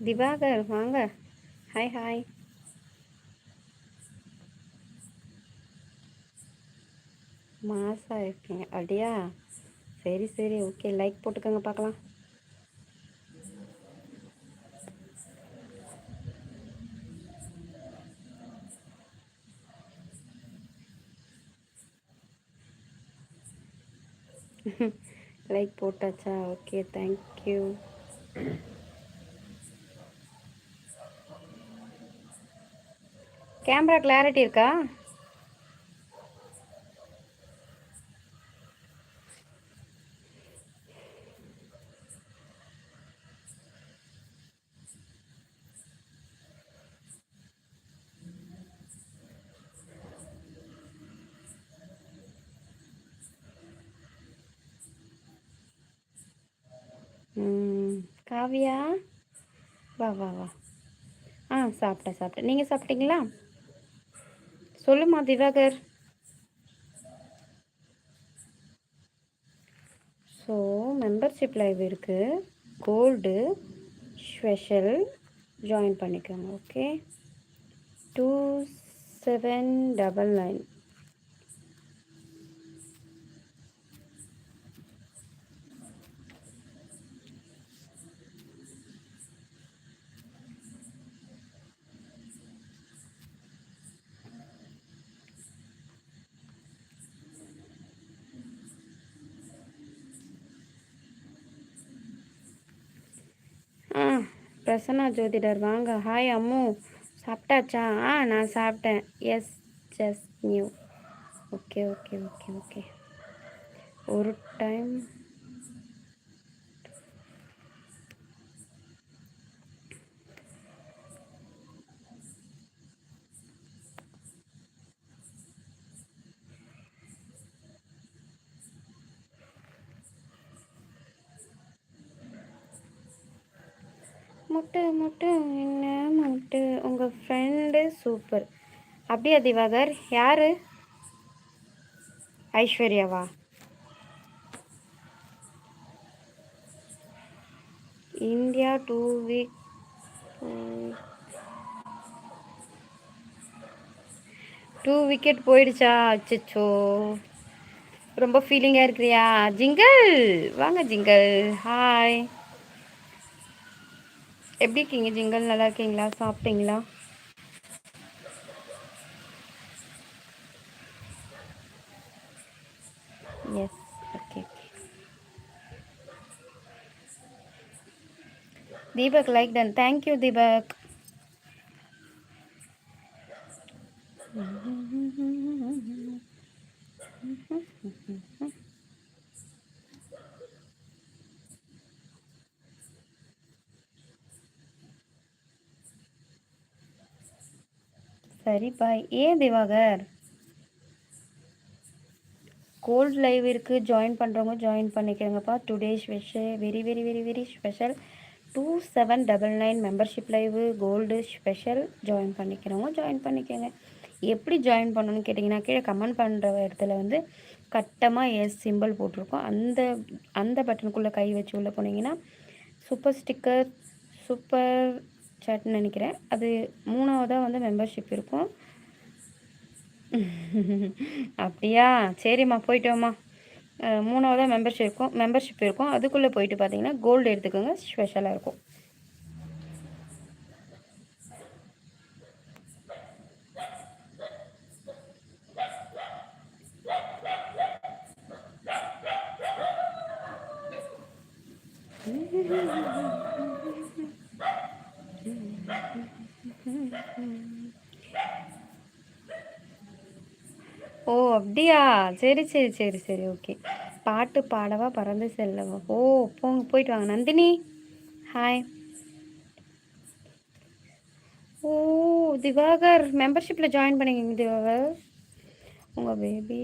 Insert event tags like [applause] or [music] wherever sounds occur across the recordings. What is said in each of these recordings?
திவாகர் வாங்க. Hi hi மாசா இருக்கீங்க. அப்படியா? சரி சரி. ஓகே லைக் போட்டுக்கோங்க பார்க்கலாம். [laughs] லைக் போட்டாச்சா? ஓகே தேங்க்யூ கேமரா கிளாரிட்டி இருக்கா? ம், காவியா? வா வா வா. ஆ சாப்பிட்டேன் சாப்பிட்டேன். நீங்கள் சாப்பிட்டீங்களா? சொல்லுமா திவாகர். ஸோ மெம்பர்ஷிப் லைவ் இருக்குது கோல்டு ஸ்பெஷல் ஜாயின் பண்ணிக்கோங்க okay two seven double nine ஆ பிரசன்னா ஜோதிடர். வாங்க. ஹாய் அம்மு. சாப்பிட்டாச்சா? ஆ நான் சாப்பிட்டேன். Yes just new okay okay okay okay ஒரு டைம் முட்டு என்ன முட்டு உங்கள் ஃப்ரெண்டு சூப்பர் அப்படியா திவாகர்? யார்? ஐஸ்வர்யாவா? India too weak two wicket போயிடுச்சா? அச்சோ ரொம்ப ஃபீலிங்காக இருக்கிறியா? ஜிங்கல்! வாங்க ஜிங்கல். ஹாய் எப்படி இருக்கீங்க ஜிங்கல்? நல்லா இருக்கீங்களா? சாப்பிட்டீங்களா? Yes okay okay Deepak like done thank you Deepak. சரி பாய் ஏன் திவாகர்? கோல்ட் லைவ் இருக்குது ஜாயின் பண்ணுறவங்க join பண்ணிக்கிறேங்கப்பா today special very very very very special two seven double nine membership live gold special join பண்ணிக்கிறவங்க join பண்ணிக்கோங்க. எப்படி join பண்ணணும்னு கேட்டிங்கன்னா கீழே comment பண்ணுற இடத்துல வந்து கட்டமாக எஸ் சிம்பிள் போட்டிருக்கோம். அந்த அந்த பட்டனுக்குள்ளே கை வச்சு உள்ளே போனீங்கன்னா சூப்பர் ஸ்டிக்கர் சூப்பர் சாட்னு நினைக்கிறேன். அது மூணாவதாக வந்து மெம்பர்ஷிப் இருக்கும். [laughs] அப்படியா? சரிம்மா போயிட்டோம்மா. மூணாவதாக மெம்பர்ஷிப் இருக்கும். மெம்பர்ஷிப் இருக்கும். அதுக்குள்ளே போயிட்டு பார்த்தீங்கன்னா கோல்டு எடுத்துக்கோங்க. ஸ்பெஷலாக இருக்கும். ஓ [laughs] அப்படியா? சரி சரி சரி சரி ஓகே. பாட்டு பாடவா பறந்து செல்லவா? ஓ போங்க போயிட்டு வாங்க. நந்தினி ஹாய் ஓ திவாகர் மெம்பர்ஷிப்பில் ஜாயின் பண்ணிக்கிங்க திவாகர். உங்கள் பேபி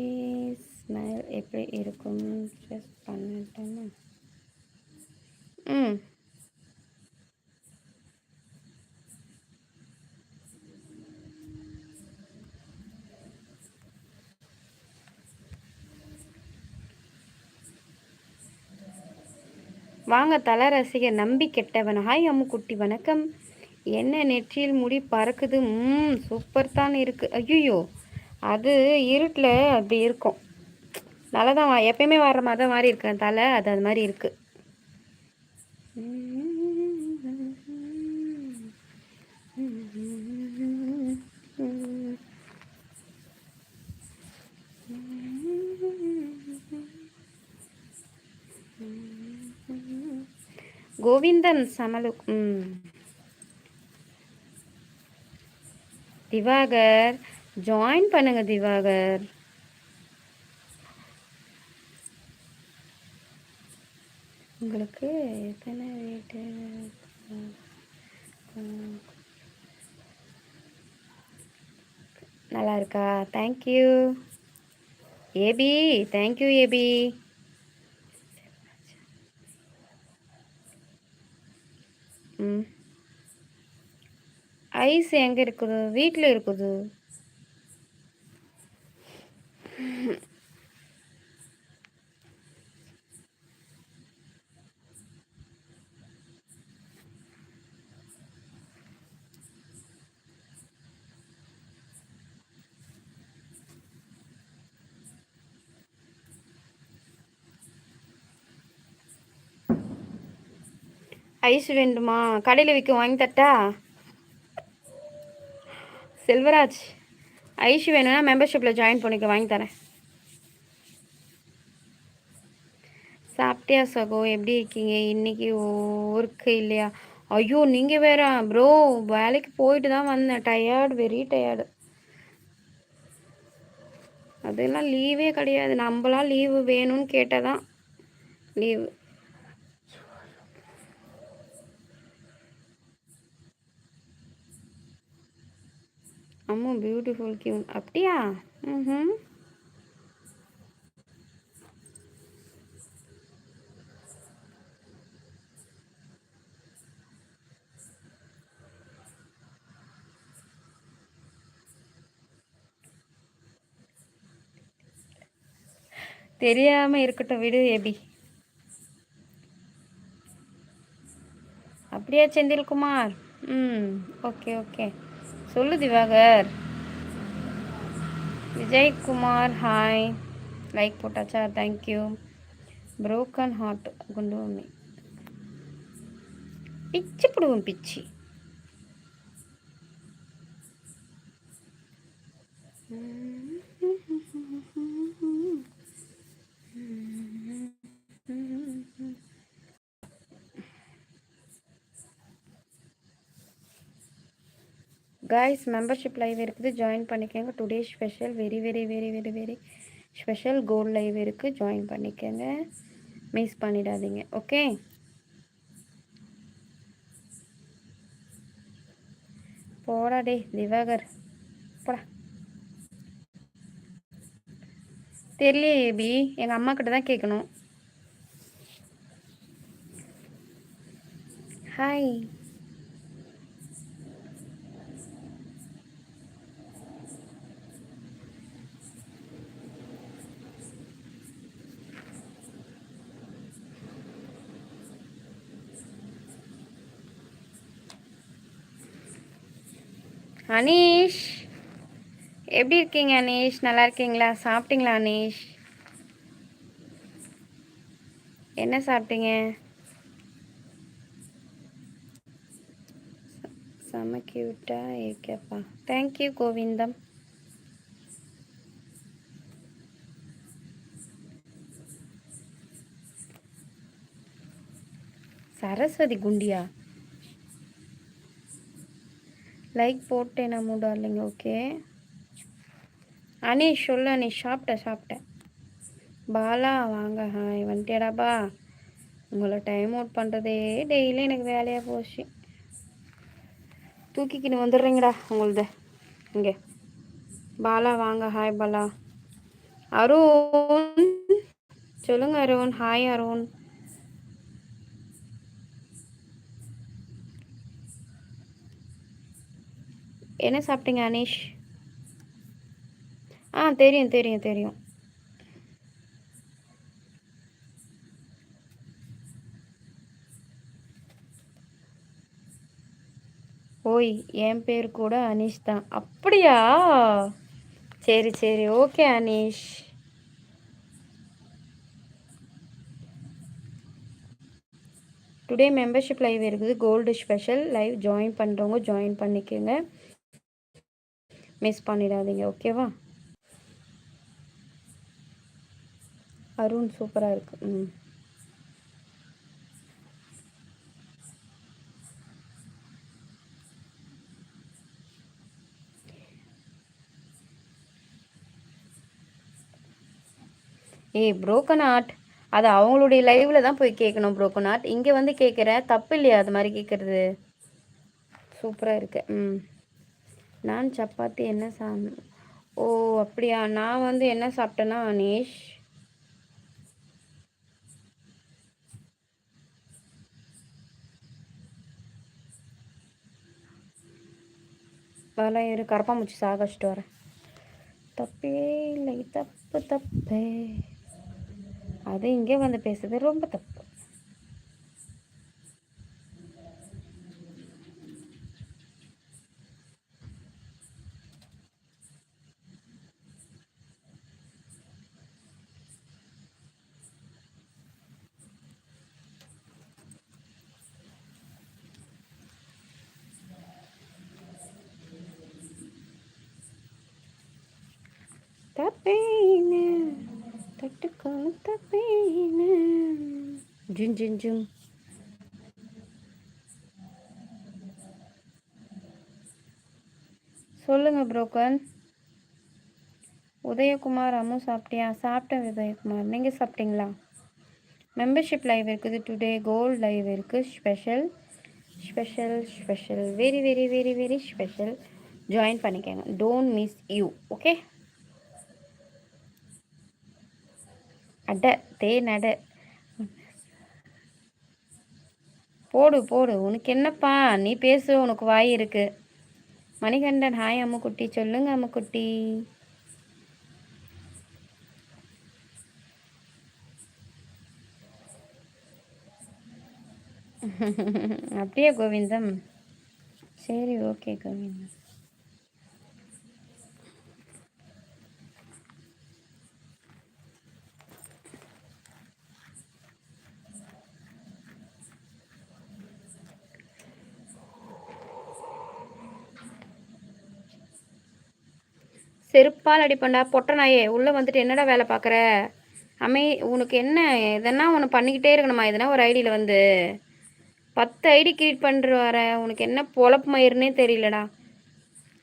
ஸ்மைல் எப்படி இருக்கும்? ட்ரெஸ் பண்ணிட்டேன்னா ம். வாங்க தல ரசிகர் நம்பி கெட்டவன். ஹாய் அம்மு குட்டி வணக்கம். என்ன நெற்றியில் முடி பறக்குது? ம் சூப்பர் தான் இருக்குது ஐயோ அது இருட்டில் அப்படி இருக்கும். நல்லா தான் எப்பயுமே வர்ற மாதிரி தான் மாதிரி இருக்கேன் தலை அது அது மாதிரி இருக்குது கோவிந்தன் சமலு திவாகர் ஜாயின் பண்ணுங்க திவாகர். உங்களுக்கு எத்தனை வீட்டு? நல்லா இருக்கா thank you AB thank you AB. ம். ஐஸ் எங்கே இருக்குது? வீட்டில் இருக்குது. ஐஸ் வேண்டுமா? கடையில் விற்க வாங்கி தட்டா? செல்வராஜ் ஐஸ் வேணும்னா மெம்பர்ஷிப்பில் ஜாயின் பண்ணிக்க வாங்கி தரேன். சாப்பிட்டியா சகோ? எப்படி இருக்கீங்க? இன்றைக்கி ஒர்க்கு இல்லையா? ஐயோ நீங்கள் வேற ப்ரோ வேலைக்கு போயிட்டு தான் வந்தேன். டயர்டு வெரி டயர்டு அதெல்லாம் லீவே கிடையாது. நம்மளாம் லீவு வேணும்னு கேட்டால் தான் லீவு அம்மா பியூட்டிஃபுல் கியூன் அப்படியா? ம் தெரியாம இருக்கட்டும் விடு எபி அப்படியா செந்தில்குமார்? ம் ஓகே ஓகே. சொல்லு திவாகர். விஜய்குமார் ஹாய் லைக் போட்டாச்சா? தேங்க்யூ புரோக்கன் ஹார்ட் குண்டு மம்மி பிச்சு பிடுவோம் பிச்சு. கைஸ் மெம்பர்ஷிப் லைவ் இருக்குது. ஜாயின் பண்ணிக்கோங்க. Today special very very very very very special gold live இருக்குது ஜாயின் பண்ணிக்கோங்க. மிஸ் பண்ணிடாதீங்க. ஓகே போடா டே திவாகர். போடா. தெரியலையே பி எங்கள் அம்மா கிட்ட தான் கேட்கணும் ஹாய் அனீஷ் எப்படி இருக்கீங்க அனீஷ்? நல்லா இருக்கீங்களா? சாப்பிட்டீங்களா அனீஷ்? என்ன சாப்பிட்டீங்க? செம கியூட்டா இருக்கேப்பா. Thank you Govindam. சரஸ்வதி குண்டியா? லைக் போட்டேன் நம்ம டார்லிங் ஓகே அனீஷ் சொல்லு அனீஷ் சாப்பிட்டேன் சாப்பிட்டேன் பாலா வாங்க. ஹாய் வந்துட்டேடாப்பா உங்களை டைம் அவுட் பண்ணுறதே டெய்லி எனக்கு வேலையாக போச்சு. தூக்கிக்கின்னு வந்துடுறீங்கடா உங்களது. இங்கே. பாலா வாங்க. ஹாய் பாலா. அருண். சொல்லுங்கள் அருண். ஹாய் அருண். என்ன சாப்பிட்டீங்க அனீஷ்? ஆ தெரியும் தெரியும் தெரியும். ஓய் என் பேர் கூட அனீஷ் தான். அப்படியா? சரி சரி. Okay Aneesh. Today membership live இருக்குது. கோல்டு ஸ்பெஷல் லைவ் ஜாயின் பண்ணுறவங்க ஜாயின் பண்ணிக்கோங்க. மிஸ் பண்ணிடாதீங்க ஓகேவா? அருண் சூப்பராக இருக்குது ம். ஏய் புரோக்கன் ஆர்ட் அது அவங்களுடைய லைவில் தான் போய் கேட்கணும் புரோக்கன் ஆர்ட் இங்கே வந்து கேட்குறேன் தப்பு இல்லையா அது மாதிரி கேட்குறது சூப்பராக இருக்கு. ம். நான் சப்பாத்தி என்ன சா ஓ அப்படியா? நான் வந்து என்ன சாப்பிட்டேன்னா அனீஷ்? அதெல்லாம் இரு கரப்பாம்பூச்சி சாகச்சிட்டு வரேன். தப்பே இல்லை தப்பு தப்பே. அது இங்கே வந்து பேசுறது ரொம்ப தப்பு. ஜிங் ஜும் சொல்லுங்க புரோக்கன் உதயகுமார் அம்மு சாப்பிட்டியா? சாப்பிட்டேன் உதயகுமார். நீங்கள் சாப்பிட்டீங்களா? மெம்பர்ஷிப் லைவ் இருக்குது டுடே கோல்ட் லைவ் இருக்குது special special special very very very very special join பண்ணிக்கோங்க. டோன்ட் மிஸ் யூ ஓகே அட தே நட போடு போடு. உனக்கு என்னப்பா? நீ பேசு உனக்கு வாய் இருக்கு. மணிகண்டன் ஹாய் அம்முக்குட்டி. சொல்லுங்க அம்முக்குட்டி. அப்படியே கோவிந்தம். சரி ஓகே கோவிந்தம். செருப்பால் அடிப்பண்டா பொட்ட நாயே உள்ளே வந்துட்டு என்னடா வேலை பார்க்குற? அமை உனக்கு என்ன எதனா ஒன்று பண்ணிக்கிட்டே இருக்கணுமா? எதனா ஒரு ஐடியில் வந்து. பத்து ஐடி கிரியேட் பண்ணுற வர உனக்கு என்ன பொழப்பு மயிருன்னே தெரியலடா.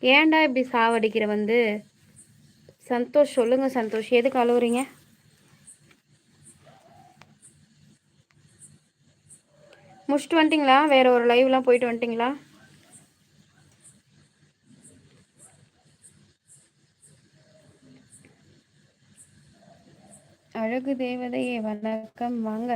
ஏன்டா இப்படி சாவடிக்கிற வந்து? சந்தோஷ் சொல்லுங்க சந்தோஷ் எதுக்கு அழுவுறீங்க? முடிச்சுட்டு வந்துட்டிங்களா? வேறு ஒரு லைவ்லாம் போயிட்டு வந்துட்டிங்களா? அழகு தேவதையே வணக்கம். வாங்க.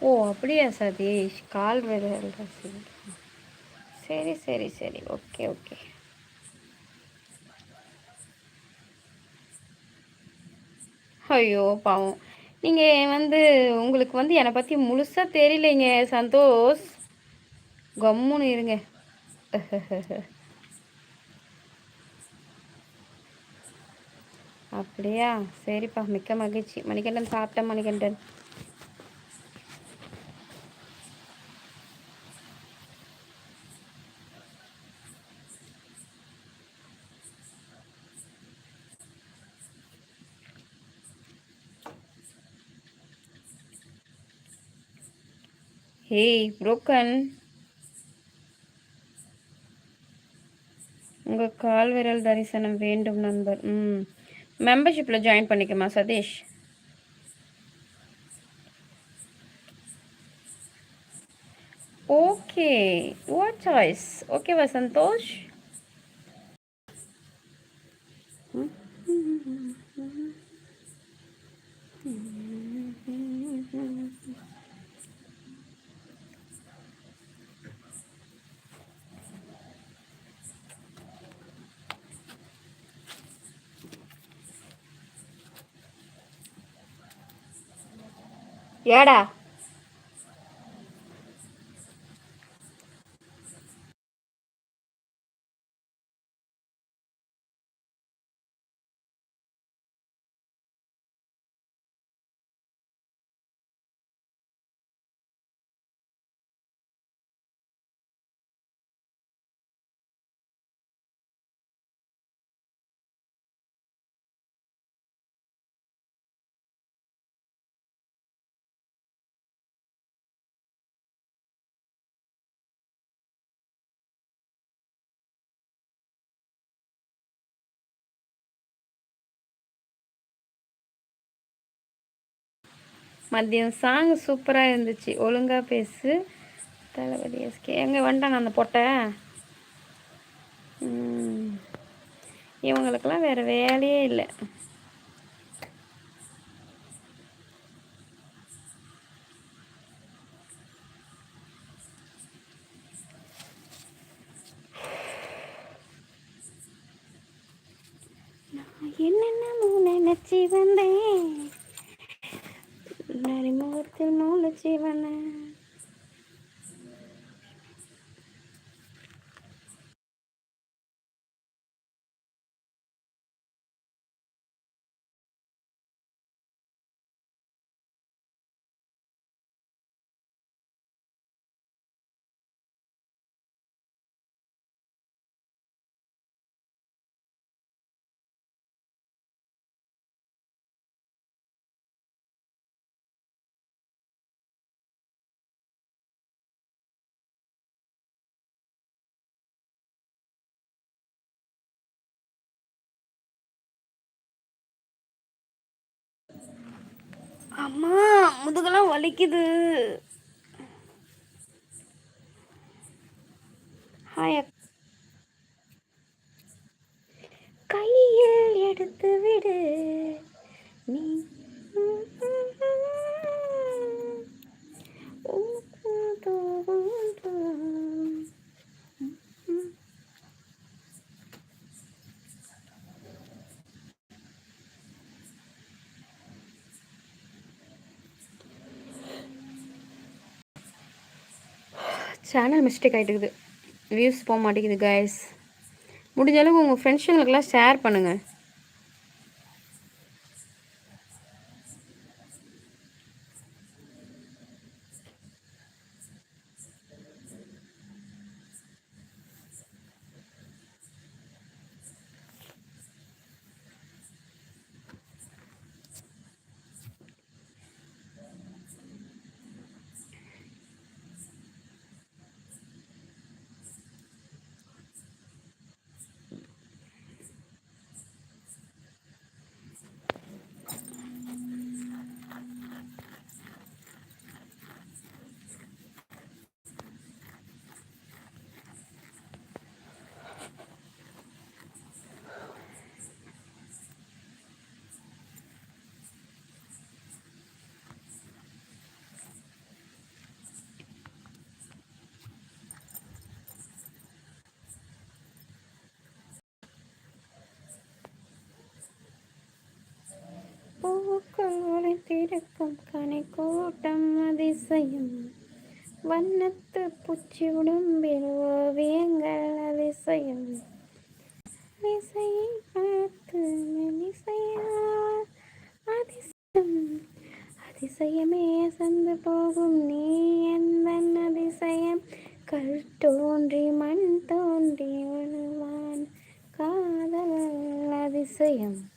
ஓ அப்படியா சதீஷ்? கால் விரல் சரி சரி சரி. Okay okay. ஐயோ பாவம். நீங்கள் வந்து உங்களுக்கு வந்து என்னை பற்றி முழுசாக தெரியலைங்க சந்தோஷ். கம்முன்னு இருங்க. அப்படியா? சரிப்பா மிக்க மகிழ்ச்சி. மணிகண்டன் சாப்பிட்டேன் மணிகண்டன். ஹேய் புரோக்கன் உங்கள் கால் விரல் தரிசனம் வேண்டும் நண்பர். ம். மெம்பர்ஷிப்பில் ஜாயின் பண்ணிக்கமா சதீஷ்? ஓகே வாட் சாய்ஸ் ஓகேவா சந்தோஷ் ஏடா மதியம் சாங் சூப்பராக இருந்துச்சு. ஒழுங்காக பேசு. தளபதி எஸ்கே எங்கே வந்துட்டாங்க அந்த பொட்டை? இவங்களுக்கெல்லாம் வேறு வேலையே இல்லை. அம்மா முதுகெல்லாம் வலிக்குது ஹாய் கையில் எடுத்து விடு நீ சேனல் மிஸ்டேக் ஆகிட்டுக்குது வியூஸ் போக மாட்டேங்குது கைஸ் முடிஞ்ச அளவுக்கு உங்கள் ஃப்ரெண்ட்ஸுங்களுக்கெல்லாம் ஷேர் பண்ணுங்கள் பூக்கள் ஒளித்திருக்கும் கனை கூட்டம் அதிசயம். வண்ணத்து பூச்சி உடம்பில் ஓவியங்கள் அதிசயம். விசையை பார்த்து மெல்லிசையால் அதிசயம். அதிசயமே சந்து போகும் நீ எந்த அதிசயம். கல் தோன்றி மண் தோன்றி வருவான் காதல் அதிசயம்.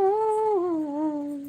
Ooh.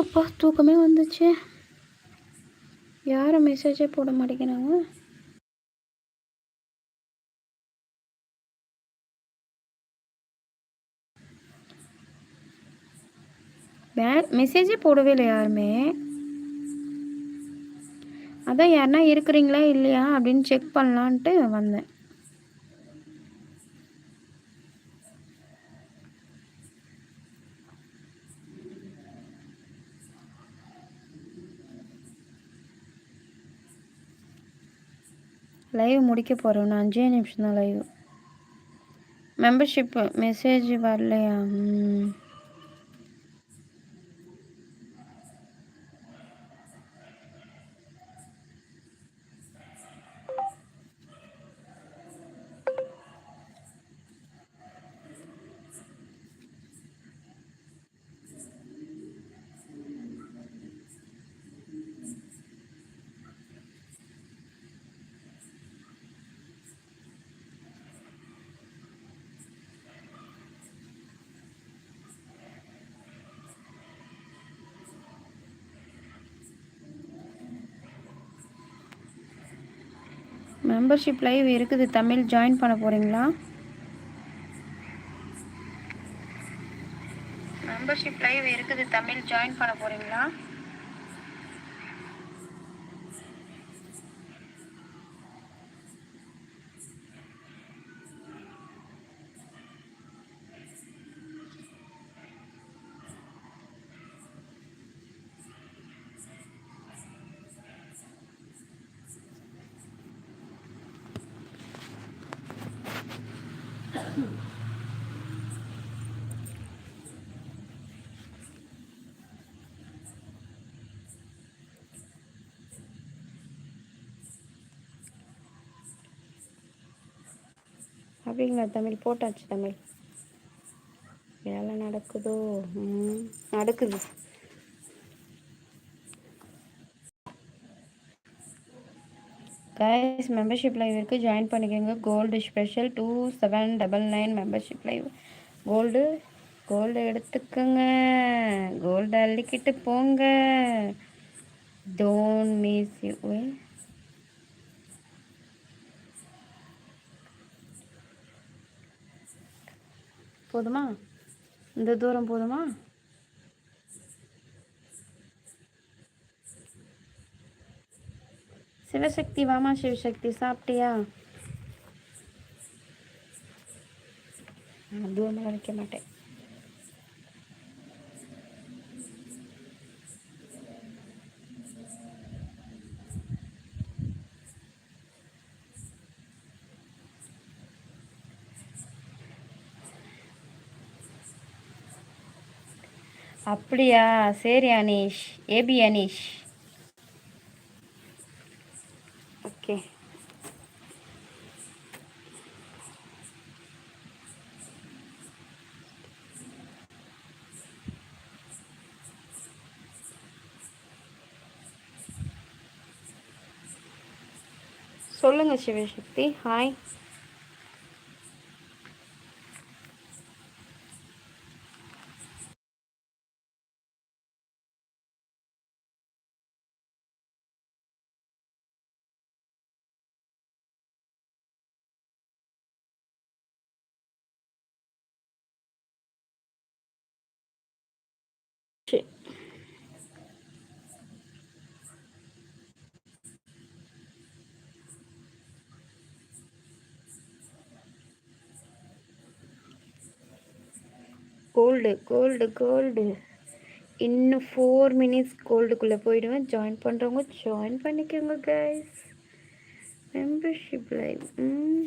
அப்பா தூக்கமே வந்துச்சு யாரும் மெசேஜே போட மாட்டேங்கிறாங்க. மெசேஜே போடவே இல்லை யாருமே. அதான் யாருன்னா இருக்கிறீங்களா இல்லையா அப்படின்னு செக் பண்ணலான்ட்டு வந்தேன். லைவ் முடிக்க போகிறோம் நான் அஞ்சே நிமிஷம் தான் லைவ் மெம்பர்ஷிப்பு மெசேஜ் வரலையா மெம்பர்ஷிப் லைவ் இருக்குது. தமிழ் ஜாயின் பண்ண போகிறீங்களா மெம்பர்ஷிப் லைவ் இருக்குது. தமிழ் ஜாயின் பண்ண போகிறீங்களா அப்படிங்களா தமிழ் போட்டாச்சு தமிழ். வேலை நடக்குதோ? நடக்குது. கைஸ் மெம்பர்ஷிப் லைவ் இருக்குது ஜாயின் பண்ணிக்கோங்க. Gold special two seven double nine membership live gold gold எடுத்துக்கோங்க. கோல்டு அள்ளிக்கிட்டு போங்க. டோன்ட் மிஸ் யூ போதுமா? இந்த தூரம் போதுமா? சிவசக்தி வாமா சிவசக்தி சாப்பிட்டியா? தூரமாக நினைக்க மாட்டேன். அப்படியா? சரி அனீஷ். ஏபி அனீஷ். ஓகே. சொல்லுங்கள் Sivasakthi. Hi gold gold gold. இன்னும் ஃபோர் மினிட்ஸ் கோல்டுக்குள்ளே போயிடுவேன். ஜாயின் பண்ணுறவங்க ஜாயின் பண்ணிக்கோங்க கைஸ் மெம்பர்ஷிப் லைவ் ம்.